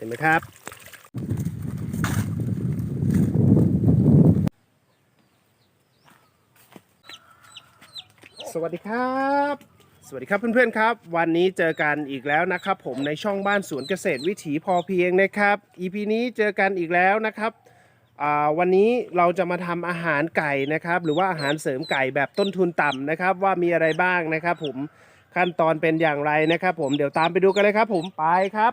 ห็นไหมครับ สวัสดีครับ สวัสดีครับเพื่อนๆครับ วันนี้เจอกันอีกแล้วนะครับ ผมในช่องบ้านสวนเกษตรวิถีพอเพียงนะครับ EP นี้เจอกันอีกแล้วนะครับวันนี้เราจะมาทำอาหารไก่นะครับ หรือว่าอาหารเสริมไก่แบบต้นทุนต่ำนะครับ ว่ามีอะไรบ้างนะครับ ผมขั้นตอนเป็นอย่างไรนะครับ ผมเดี๋ยวตามไปดูกันเลยครับ ผมไปครับ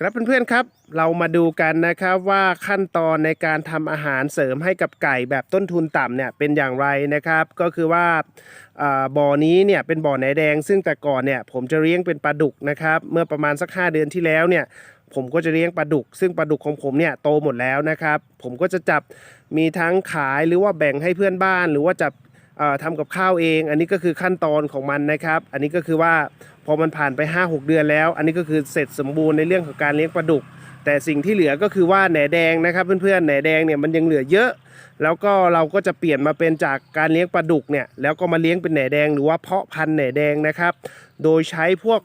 ครับเพื่อนๆครับเรามาดูกันนะครับว่าขั้นตอนในการทำอาหารเสริมให้กับไก่แบบต้นทุนต่ำเนี่ยเป็นอย่างไรนะครับ ก็คือว่าบ่อนี้เนี่ยเป็นบ่อไหนแดง ซึ่งแต่ก่อนเนี่ยผมจะเลี้ยงเป็นปลาดุกนะครับเมื่อประมาณสัก 5 เดือนที่แล้วเนี่ยผมก็จะเลี้ยงปลาดุก ซึ่งปลาดุกของผมเนี่ยโตหมดแล้วนะครับ ผมก็จะจับมีทั้งขายหรือว่าแบ่งให้เพื่อนบ้าน หรือว่าจับ ทำกับข้าวเอง อันนี้ก็คือขั้นตอนของมันนะครับ อันนี้ก็คือว่าพอมันผ่านไป 5-6 เดือนแล้ว อันนี้ก็คือเสร็จสมบูรณ์ในเรื่องของการเลี้ยงปลาดุก แต่สิ่งที่เหลือก็คือว่าแหนแดงนะครับเพื่อนๆแหนแดงเนี่ยมันยังเหลือเยอะ แล้วก็เราก็จะเปลี่ยนมาเป็นจากการเลี้ยงปลาดุกเนี่ยแล้วก็มาเลี้ยงเป็นแหนแดงหรือว่าเพาะพันธุ์แหนแดงนะครับ โดยใช้พวก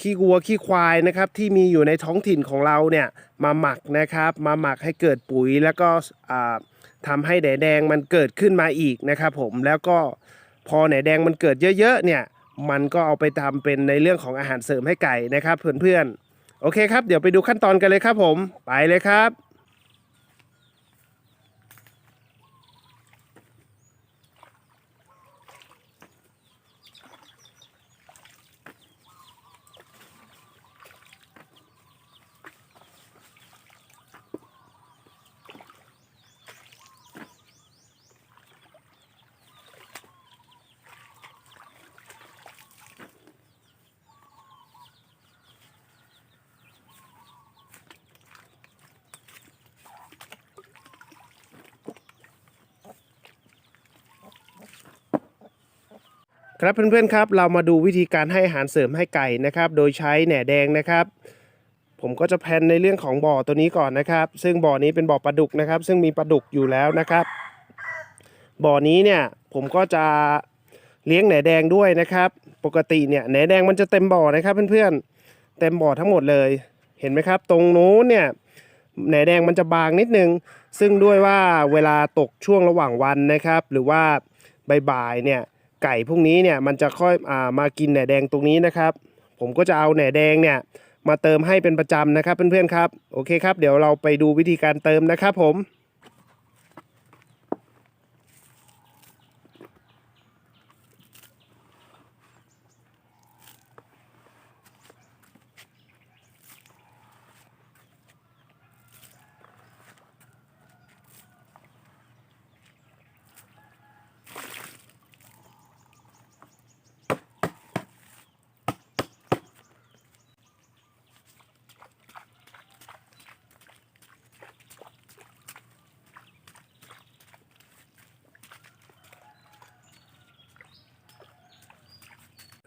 ขี้วัวขี้ควายนะครับที่มีอยู่ในท้องถิ่นของเราเนี่ยมาหมักนะครับ มาหมักให้เกิดปุ๋ยแล้วก็อ่า ทำให้แหนแดงมันเกิดขึ้นมาอีกนะครับผมแล้วก็พอแหนแดงมันเกิดเยอะๆเนี่ยมันก็เอาไปทำเป็นในเรื่องของอาหารเสริมให้ไก่นะครับเพื่อนๆโอเคครับเดี๋ยวไปดูขั้นตอนกันเลยครับผมไปเลยครับ ครับเพื่อนๆครับเรามาดูวิธีการให้อาหารเสริมให้ไก่นะครับ โดยใช้แหน่แดงนะครับ ผมก็จะแพนในเรื่องของบ่อตัวนี้ก่อนนะครับ ซึ่งบ่อนี้เป็นบ่อปลาดุกนะครับ ซึ่งมีปลาดุกอยู่แล้วนะครับ บ่อนี้เนี่ยผมก็จะเลี้ยงแหน่แดงด้วยนะครับ ปกติเนี่ยแหน่แดงมันจะเต็มบ่อนะครับเพื่อนๆเต็มบ่อทั้งหมดเลย เห็นไหมครับ ตรงนู้นเนี่ยแหน่แดงมันจะบางนิดนึง ซึ่งด้วยว่าเวลาตกช่วงระหว่างวันนะครับ หรือว่าบ่ายๆเนี่ย ไก่พวกนี้เนี่ยมันจะค่อยอ่ามากินแหน่แดงตรงนี้นะครับ ผมก็จะเอาแหน่แดงเนี่ยมาเติมให้เป็นประจำนะครับเพื่อนๆครับ โอเคครับ เดี๋ยวเราไปดูวิธีการเติมนะครับผม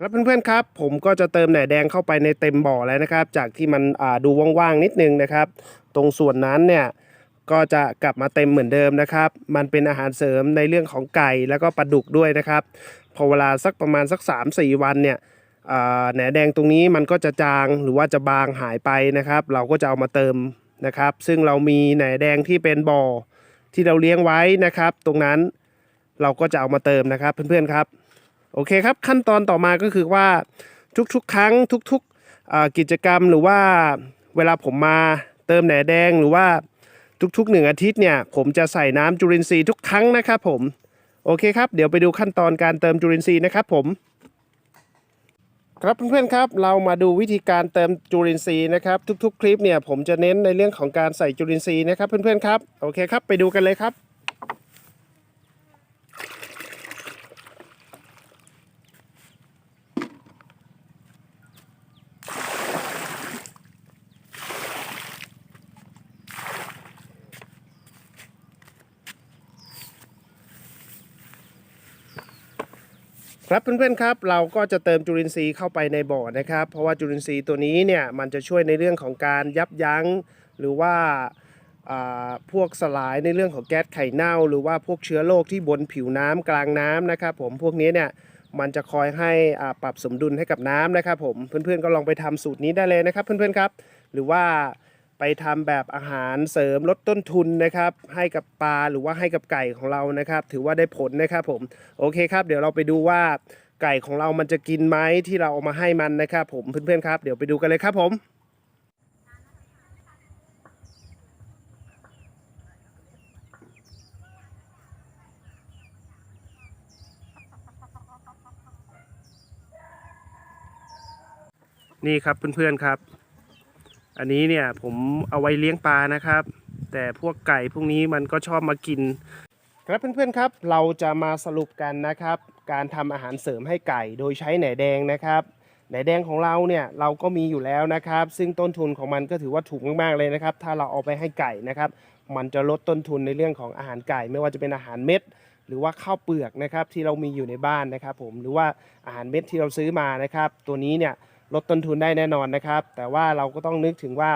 ครับเพื่อนๆครับ ผมก็จะเติมแหน่แดงเข้าไปในเต็มบ่อแล้วนะครับ จากที่มันดูว่างๆนิดนึงนะครับ ตรงส่วนนั้นเนี่ยก็จะกลับมาเต็มเหมือนเดิมนะครับ มันเป็นอาหารเสริมในเรื่องของไก่แล้วก็ปลาดุกด้วยนะครับ พอเวลาสักประมาณสัก 3-4 วันเนี่ยแหนแดงตรงนี้มันก็จะจางหรือว่าจะบางหายไปนะครับ เราก็จะเอามาเติมนะครับ ซึ่งเรามีแหนแดงที่เป็นบ่อที่เราเลี้ยงไว้นะครับ ตรงนั้นเราก็จะเอามาเติมนะครับเพื่อนๆครับ โอเคครับขั้นตอนต่อมาก็คือว่าทุกๆ ครั้งทุกๆกิจกรรมหรือว่าเวลาผมมาเติมแหนแดงหรือว่าทุกๆหนึ่งอาทิตย์เนี่ยผมจะใส่น้ำจุลินทรีย์ทุกครั้งนะครับผมโอเคครับ เดี๋ยวไปดูขั้นตอนการเติมจุลินทรีย์นะครับผมครับเพื่อนๆครับ เรามาดูวิธีการเติมจุลินทรีย์นะครับ ทุกๆ คลิปเนี่ยผมจะเน้นในเรื่องของการใส่จุลินทรีย์นะครับเพื่อนๆครับโอเคครับไปดูกันเลยครับ ครับเพื่อนๆครับเราก็จะเติมจุลินทรีย์เข้าไปในบ่อนะครับ เพราะว่าจุลินทรีย์ตัวนี้เนี่ยมันจะช่วยในเรื่องของการยับยั้ง หรือว่าพวกสลายในเรื่องของแก๊สไข่เน่า หรือว่าพวกเชื้อโรคที่บนผิวน้ำกลางน้ำนะครับ ผมพวกนี้เนี่ยมันจะคอยให้อาปรับสมดุลให้กับน้ำนะครับ ผมเพื่อนๆก็ลองไปทำสูตรนี้ได้เลยนะครับ เพื่อนๆครับ หรือว่า ไปทำแบบอาหารเสริมลดต้นทุนนะครับ ให้กับปลาหรือว่าให้กับไก่ของเรานะครับ ถือว่าได้ผลนะครับผมโอเคครับ เดี๋ยวเราไปดูว่าไก่ของเรามันจะกินไหมที่เราเอามาให้มันนะครับ ผมเพื่อนๆครับ เดี๋ยวไปดูกันเลยครับผมนี่ครับเพื่อนๆครับ อันนี้เนี่ยผมเอาไว้เลี้ยงปลานะครับ แต่พวกไก่พวกนี้มันก็ชอบมากิน ครับเพื่อนๆครับเราจะมาสรุปกันนะครับ การทำอาหารเสริมให้ไก่โดยใช้แหนแดงนะครับแหนแดงของเราเนี่ยเราก็มีอยู่แล้วนะครับ ซึ่งต้นทุนของมันก็ถือว่าถูกมากๆเลยนะครับ ถ้าเราเอาไปให้ไก่นะครับ มันจะลดต้นทุนในเรื่องของอาหารไก่ ไม่ว่าจะเป็นอาหารเม็ด หรือว่าข้าวเปลือกนะครับที่เรามีอยู่ในบ้านนะครับ ผมหรือว่าอาหารเม็ดที่เราซื้อมานะครับ ตัวนี้เนี่ย ลดต้นทุนได้แน่นอนนะครับ แต่ว่าเราก็ต้องนึกถึงว่า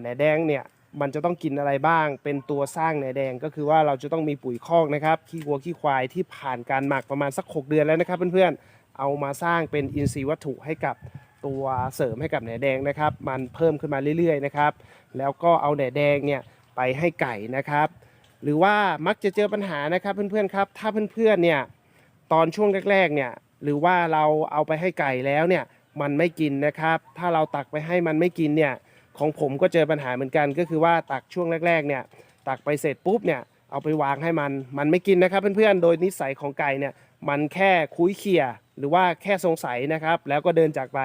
แหนแดงเนี่ยมันจะต้องกินอะไรบ้าง เป็นตัวสร้างแหนแดงก็คือว่าเราจะต้องมีปุ๋ยคอกนะครับขี้วัวขี้ควายที่ผ่านการหมักประมาณสัก 6 เดือนแล้วนะครับเพื่อนๆเอามาสร้างเป็นอินทรีย์วัตถุให้กับตัวเสริมให้กับแหนแดงนะครับ มันเพิ่มขึ้นมาเรื่อยๆนะครับ แล้วก็เอาแหนแดงเนี่ยไปให้ไก่นะครับ หรือว่ามักจะเจอปัญหานะครับเพื่อนๆครับ ถ้าเพื่อนๆเนี่ยตอนช่วงแรกๆเนี่ยหรือว่าเราเอาไปให้ไก่แล้วเนี่ย มันไม่กินนะครับ ถ้าเราตักไปให้มันไม่กินเนี่ยของผมก็เจอปัญหาเหมือนกัน ก็คือว่าตักช่วงแรกๆเนี่ยตักไปเสร็จปุ๊บเนี่ยเอาไปวางให้มันมันไม่กินนะครับเพื่อนๆโดยนิสัยของไก่เนี่ยมันแค่คุ้ยเขี่ยหรือว่าแค่สงสัยนะครับ แล้วก็เดินจากไป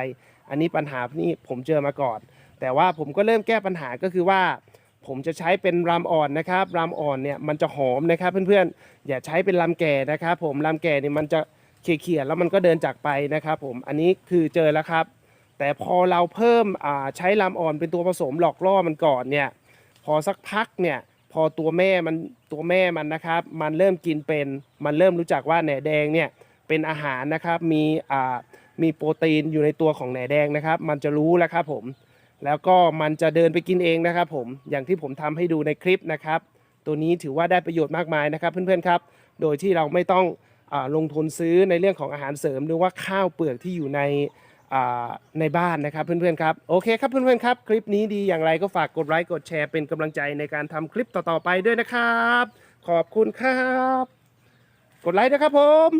อันนี้ปัญหานี่ผมเจอมาก่อน แต่ว่าผมก็เริ่มแก้ปัญหาก็คือว่า ผมจะใช้เป็นรำอ่อนนะครับรำอ่อนเนี่ยมันจะหอมนะครับเพื่อนๆอย่าใช้เป็นรำแก่นะครับ ผมรำแก่เนี่ยมันจะ เขี่ยๆแล้วมันก็เดินจากไปนะครับผมอันนี้คือเจอแล้วครับ แต่พอเราเพิ่มใช้รำอ่อนเป็นตัวผสมหลอกล่อมันก่อนเนี่ยพอสักพักเนี่ยพอตัวแม่มันตัวแม่มันนะครับ มันเริ่มกินเป็นมันเริ่มรู้จักว่าแหนแดงเนี่ยเป็นอาหารนะครับมีอ่ามีโปรตีนอยู่ในตัวของแหนแดงนะครับ มันจะรู้แล้วครับผมแล้วก็มันจะเดินไปกินเองนะครับผมอย่างที่ผมทำให้ดูในคลิปนะครับ ตัวนี้ถือว่าได้ประโยชน์มากมายนะครับ เพื่อนๆครับ โดยที่เราไม่ต้อง ลงทุนซื้อในเรื่องของอาหารเสริม หรือว่าข้าวเปลือกที่อยู่ในในบ้านนะครับเพื่อนๆครับโอเคครับเพื่อนๆครับ คลิปนี้ดีอย่างไรก็ฝากกดไลค์กดแชร์เป็นกำลังใจในการทำคลิปต่อๆไปด้วยนะครับ ขอบคุณครับ กดไลค์นะครับผม